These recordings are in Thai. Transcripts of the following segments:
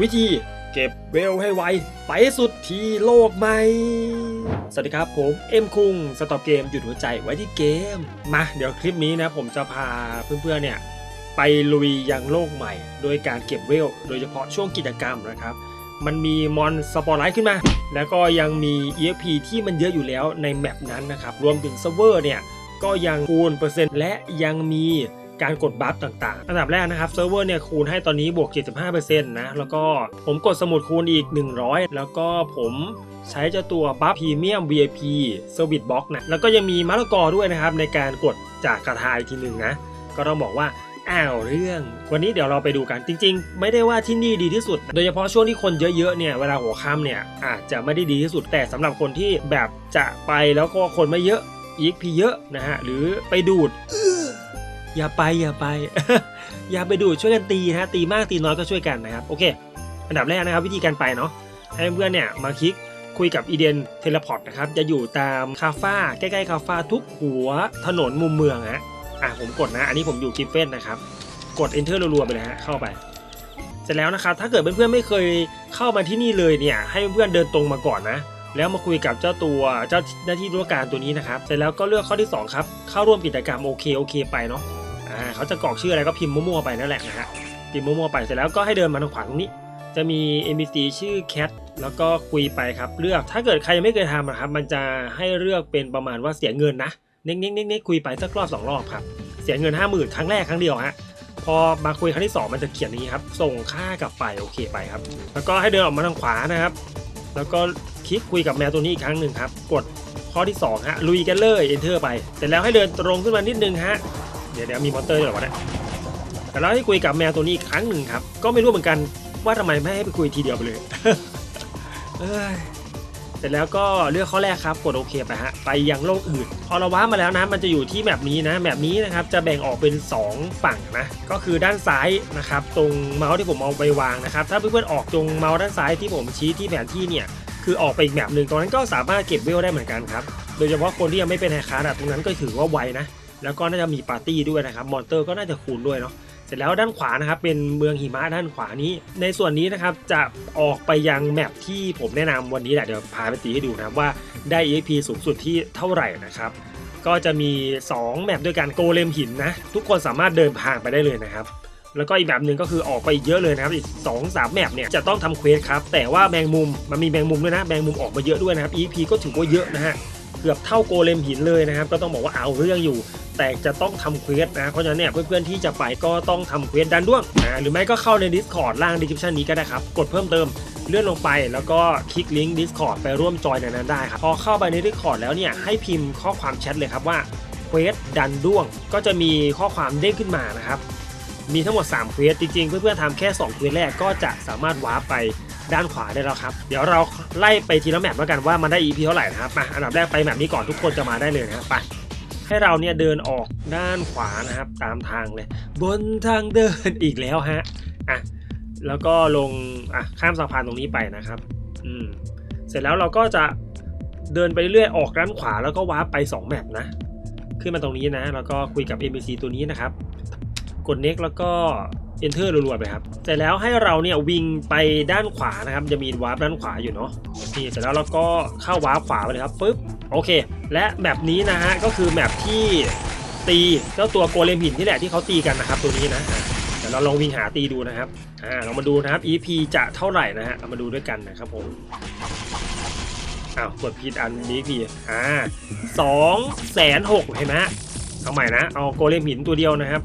วิธีเก็บเวลให้ไว ไปสุดที่โลกใหม่สวัสดีครับผมเอ็มคุงสต็อปเกมหยุดหัวใจไว้ที่เกม มาเดี๋ยวคลิปนี้นะผมจะพาเพื่อนๆเนี่ยไปลุยยังโลกใหม่ โดยการเก็บเวล โดยเฉพาะช่วงกิจกรรมนะครับ มันมีมอนสปอร์ไลท์ขึ้นมา แล้วก็ยังมี EXP ที่มันเยอะอยู่แล้วในแมปนั้นนะครับ รวมถึงเซิร์ฟเวอร์เนี่ยก็ยังคูณเปอร์เซ็นต์และยังมี การกดบัฟต่างๆ อันดับแรกนะครับเซิร์ฟเวอร์เนี่ยคูณให้ตอนนี้บวก 75%นะแล้วก็ผมกดสมุดคูณอีก 100 แล้วก็ผมใช้เจ้าตัวบัฟพรีเมียม VIP Service Box นะแล้วก็ยังมีมะละกอด้วยนะครับในการกดจากกระทายทีหนึ่งนะก็ต้องบอกว่าอ้าวเรื่อง วันนี้เดี๋ยวเราไปดูกันจริง ๆ ไม่ได้ว่าที่นี่ดีที่สุด โดยเฉพาะช่วงที่คนเยอะๆเนี่ยเวลาหัวค่ำเนี่ยอาจจะไม่ได้ดีที่สุดแต่สำหรับคนที่แบบจะไปแล้วก็คนไม่เยอะ EXP เยอะนะฮะหรือไปดูดเอย่าไปอย่าไป อย่าไปดูช่วยกันตีนะฮะตีมากตีน้อยก็ช่วยกันนะครับโอเค อันดับแรกนะครับวิธีการไปเนาะให้เพื่อนเนี่ยมาคลิกคุยกับอีเดนเทเลพอร์ตนะครับจะอยู่ตามคาฟ้าใกล้ๆคาฟ้าทุกหัวถนนมุมเมืองฮะอะผมกดนะ อันนี้ผมอยู่กิฟเฟนนะครับ กด enter รัวๆไปเลยฮะเข้าไปเสร็จแล้วนะครับถ้าเกิดเพื่อนๆไม่เคยเข้ามาที่นี่เลยเนี่ยให้เพื่อนเดินตรงมาก่อนนะแล้วมาคุยกับเจ้าตัวเจ้าหน้าที่ธุรการตัวนี้นะครับ เสร็จแล้วก็เลือกข้อที่ 2 ครับ เข้าร่วมกิจกรรมโอเคโอเคไปเนาะ อ่าเขาจะกรอกชื่ออะไรก็พิมพ์มั่วๆไปนั่นแหละนะฮะพิมพ์มั่วๆไปเสร็จแล้วก็ให้เดินมาทางขวาตรงนี้ จะมี NPC ชื่อ Cat แล้วก็คุยไปครับเลือกถ้าเกิดใครยังไม่เคยทำนะครับมันจะให้เลือกเป็นประมาณว่าเสียเงินนะเน็กเน็กเน็กคุยไปสักรอบสองรอบครับเสียเงิน 5 0,000 ครั้งแรกครั้งเดียวฮะพอมาคุยครั้งที่ 2 มันจะเขียนนี้ครับ ส่งค่ากลับไปโอเคไปครับ แล้วก็ให้เดินออกมาทางขวานะครับ แล้วก็คลิกคุยกับแมวตัวนี้อีกครั้งหนึ่งครับ กดข้อที่2ฮะลุยกันเลย enter ไป เสร็จแล้วให้เดินตรงขึ้นมานิดนึงฮะ เดี๋ยวเดี๋ยวมีมอนเตอร์ด้วยเหรอวะเนี่ยแต่แล้วให้คุยกับแมวตัวนี้อีกครั้งหนึ่งครับ ก็ไม่รู้เหมือนกันว่าทำไมไม่ให้ไปคุยทีเดียวไปเลยเสร็จแล้วก็เลือกข้อแรกครับกดโอเคไปฮะไปยังโลกอื่นพอเราว้ามาแล้วนะ มันจะอยู่ที่แบบนี้นะแบบนี้นะครับจะแบ่งออกเป็น 2 ฝั่งนะ ก็คือด้านซ้ายนะครับตรงเมาส์ที่ผมเอาไปวางนะครับ ถ้าเพื่อนๆออกตรงเมาส์ด้านซ้ายที่ผมชี้ที่แผนที่เนี่ยคือออกไปอีกแบบหนึ่งตรงนั้นก็สามารถเก็บเวลได้เหมือนกันครับโดยเฉพาะคนที่ยังไม่เป็นไฮคาร์ดตรงนั้นก็ถือว่าไวนะ แล้วก็น่าจะมีปาร์ตี้ด้วยนะครับมอนเตอร์ก็น่าจะคูณด้วยเนาะเสร็จแล้วด้านขวานะครับเป็นเมืองหิมะด้านขวานี้ ในส่วนนี้นะครับจะออกไปยังแมปที่ผมแนะนำวันนี้แหละเดี๋ยวพาไปตีให้ดูนะครับว่าได้ EXP สูงสุดที่เท่าไหร่นะครับก็จะมี 2 แมปด้วยกันโกเลมหินนะทุกคนสามารถเดินผ่านไปได้เลยนะครับแล้วก็อีกแบบหนึ่งก็คือออกไปเยอะเลยนะครับอีก2อสามแมปเนี่ยจะต้องทำเควสครับแต่ว่าแมงมุมมันมีแมงมุมด้วยนะแมงมุมออกมาเยอะด้วยนะครับ EP ก็ถือว่าเยอะนะฮะ เกือบเท่าโกเลมหินเลยนะครับ ก็ต้องบอกว่าเอาเรื่องอยู่ แต่จะต้องทำเควสนะ เพราะฉะนั้นเนี่ยเพื่อนๆที่จะไปก็ต้องทำเควสดันด้วงนะหรือไม่ก็เข้าใน Discord ล่าง description นี้ก็ได้ครับ กดเพิ่มเติมเลื่อนลงไปแล้วก็คลิกลิงก์ Discord ไปร่วมจอยในนั้นได้ครับ พอเข้าไปใน Discord แล้วเนี่ยให้พิมพ์ข้อความแชทเลยครับว่าเควสดันด้วง ก็จะมีข้อความเด้งขึ้นมานะครับมีทั้งหมด3เควสจริงๆ เพื่อนๆทำแค่2เควสแรกก็จะสามารถวาร์ปไป ด้านขวาได้แล้วครับ เดี๋ยวเราไล่ไปทีละแมปแล้วกันว่ามันได้ EP เท่าไหร่นะครับมาอันดับแรกไปแมปนี้ก่อนทุกคนจะมาได้เลยนะครับไปให้เราเนี่ยเดินออกด้านขวานะครับ ตามทางเลย บนทางเดินอีกแล้วฮะอะแล้วก็ลงอะข้ามสะพานตรงนี้ไปนะครับ อืมเสร็จแล้วเราก็จะเดินไปเรื่อยๆออกด้านขวาแล้วก็วาร์ปไป 2 แมปนะ ขึ้นมาตรงนี้นะ แล้วก็คุยกับ NPC ตัวนี้นะครับ กด next แล้วก็ enter รัวๆไปครับเสร็จแล้วให้เราเนี่ยวิ่งไปด้านขวานะครับจะมีวาร์ปด้านขวาอยู่เนาะนี่เสร็จแล้วเราก็เข้าวาร์ปขวาไปเลยครับปึ๊บโอเค และแมปนี้นะฮะก็คือแมปที่ตีเจ้าตัวโกเลมหินที่แหละที่เขาตีกันนะครับตัวนี้นะเดี๋ยวเราลองวิ่งหาตีดูนะครับอ่าเรามาดูนะครับ EP จะเท่าไหร่นะฮะเรามาดูด้วยกันนะครับผมอ้าวกดผิดอันนี้พี่อ่าสองแสนหกเห็นไหมเอาใหม่นะเอาโกเลมหินตัวเดียวนะครับ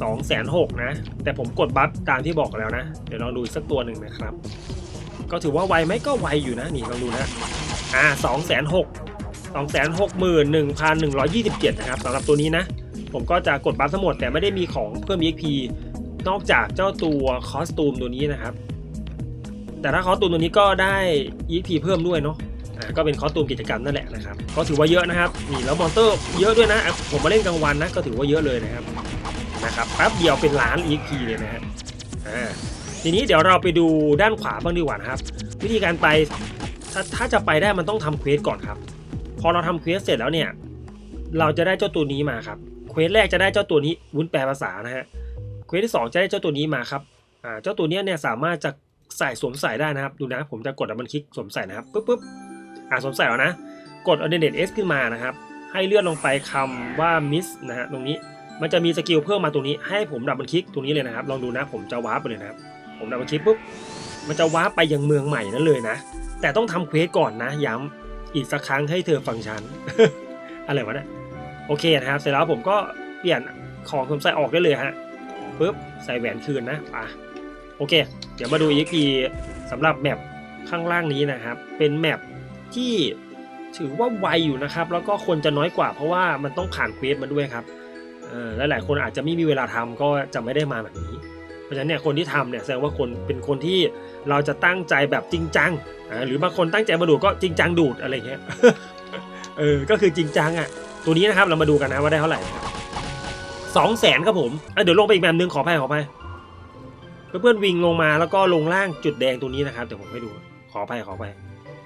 สองแสนหกนะ แต่ผมกดบัฟตามที่บอกแล้วนะ เดี๋ยวลองดูสักตัวหนึ่งนะครับ ก็ถือว่าไวไหมก็ไวอยู่นะนี่ลองดูนะอ่าสองแสนหกสองแสนหกหมื่นหนึ่งพันหนึ่งร้อยยี่สิบเจ็ดนะครับสำหรับตัวนี้นะ ผมก็จะกดบัฟทั้งหมดแต่ไม่ได้มีของเพิ่ม EXP นอกจากเจ้าตัวคอสตูมตัวนี้นะครับ แต่ถ้าคอสตูมตัวนี้ก็ได้ EXP เพิ่มด้วยเนาะอ่าก็เป็นคอสตูมกิจกรรมนั่นแหละนะครับ ก็ถือว่าเยอะนะครับ นี่แล้วมอนเตอร์เยอะด้วยนะ ผมมาเล่นกลางวันนะ ก็ถือว่าเยอะเลยนะครับ นะครับแป๊บเดียวเป็นล้าน EXP เลยนะฮะทีนี้เดี๋ยวเราไปดูด้านขวาบ้างดีกว่านะครับ วิธีการไปถ้าถ้าจะไปได้มันต้องทำเควสก่อนครับ พอเราทำเควสเสร็จแล้วเนี่ย เราจะได้เจ้าตัวนี้มาครับเควสแรกจะได้เจ้าตัวนี้วุ้นแปลภาษานะฮะเควสที่สองจะได้เจ้าตัวนี้มาครับอ่าเจ้าตัวเนี้ยเนี่ยสามารถจะใส่สวมใส่ได้นะครับ ดูนะผมจะกดดับเบิลคลิกสวมใส่นะครับปุ๊บปุ๊บอ่าสวมใส่แล้วนะ กด Alternate S ขึ้นมานะครับ ให้เลื่อนลงไปคำว่า Miss นะฮะตรงนี้ มันจะมีสกิลเพิ่มมาตรงนี้ให้ผมดับเบิลคลิกตรงนี้เลยนะครับ ลองดูนะผมจะวาร์ปไปเลยนะครับ ผมดับเบิลคลิกปุ๊บมันจะวาร์ปไปยังเมืองใหม่นั่นเลยนะ แต่ต้องทำเควสก่อนนะ ย้ำอีกสักครั้งให้เธอฟังฉัน อะไรวะเนี่ยโอเคนะครับ เสร็จแล้วผมก็เปลี่ยนของผมใส่ออกได้เลยฮะปุ๊บใส่แหวนคืนนะอะโอเค เดี๋ยวมาดู EXP สำหรับแมปข้างล่างนี้นะครับ เป็นแมปที่ถือว่าไวอยู่นะครับ แล้วก็คนจะน้อยกว่าเพราะว่ามันต้องผ่านเควสมาด้วยครับ และหลายคนอาจจะไม่มีเวลาทำก็จะไม่ได้มาแบบนี้ เพราะฉะนั้นเนี่ยคนที่ทำเนี่ยแสดงว่าคนเป็นคนที่เราจะตั้งใจแบบจริงจังอ่าหรือบางคนตั้งใจมาดูก็จริงจังดูดอะไรเงี้ยเออก็คือจริงจังอะตัวนี้นะครับเรามาดูกันนะว่าได้เท่าไหร่สองแสนครับผมเเดี๋ยวลงไปอีกแบบนึงขอไปขอไปเพื่อนๆวิ่งลงมาแล้วก็ลงล่างจุดแดงตัวนี้นะครับเดี๋ยวผมให้ดูขอไปขอไป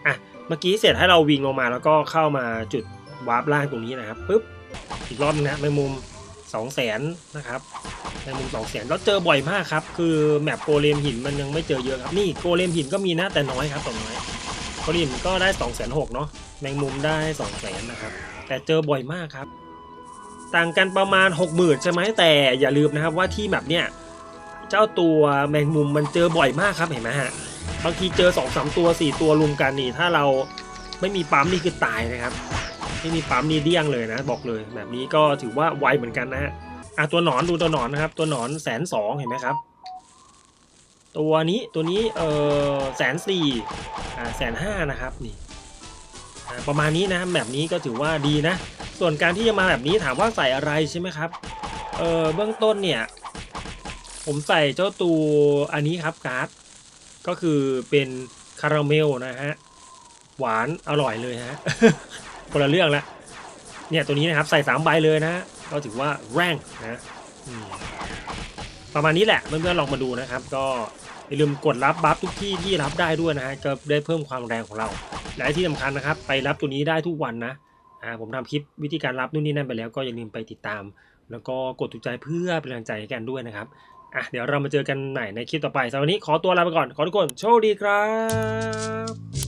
อะเมื่อกี้เสร็จให้เราวิ่งลงมาแล้วก็เข้ามาจุดวาร์ปล่างตรงนี้นะครับปุ๊บอีกรอบนึงนะแมงมุม สองแสนนะครับแมงมุมสองแสนแล้วเจอบ่อยมากครับ คือแมปโกเลมหินมันยังไม่เจอเยอะครับ นี่โกเลมหินก็มีนะแต่น้อยครับแต่น้อยโกเลมก็ได้สองแสนหกเนาะแมงมุมได้2องแสนนะครับ แต่เจอบ่อยมากครับ ต่างกันประมาณ 6 0,000ใช่ไหมแต่อย่าลืมนะครับว่าที่แบบเนี้ยเจ้าตัวแมงมุมมันเจอบ่อยมากครับเห็นไหมฮะบางทีเจอ2อสตัว 4 ตัวรวมกันนี่ถ้าเราไม่มีปั๊มนี่คือตายนะครับ ไม่มีปั๊มนี่เดี้ยงเลยนะ บอกเลยแบบนี้ก็ถือว่าไวเหมือนกันนะฮะอะตัวหนอนดูตัวหนอนนะครับ ตัวหนอนแสนสองเห็นไหมครับ ตัวนี้ตัวนี้เออแสนสี่อ่าแสนห้านะครับนี่อ่าประมาณนี้นะแบบนี้ก็ถือว่าดีนะ ส่วนการที่จะมาแบบนี้ถามว่าใส่อะไรใช่ไหมครับเออเบื้องต้นเนี่ย ผมใส่เจ้าตัวอันนี้ครับการ์ดก็คือเป็นคาราเมลนะฮะหวานอร่อยเลยฮะ คนละเรื่องละเนี่ยตัวนี้นะครับใส่สามใบเลยนะก็ถือว่าแรงนะประมาณนี้แหละเพื่อนๆลองมาดูนะครับ ก็อย่าลืมกดรับบัฟทุกที่ที่รับได้ด้วยนะฮะก็ได้เพิ่มความแรงของเราและที่สำคัญนะครับ ไปรับตัวนี้ได้ทุกวันนะอ่าผมทำคลิปวิธีการรับนู่นนี่นั่นไปแล้วก็อย่าลืมไปติดตาม แล้วก็กดถูกใจเพื่อเป็นกำลังใจให้กันด้วยนะครับอะเดี๋ยวเรามาเจอกันใหม่ในคลิปต่อไปสำหรับวันนี้ขอตัวลาไปก่อนขอทุกคนโชคดีครับ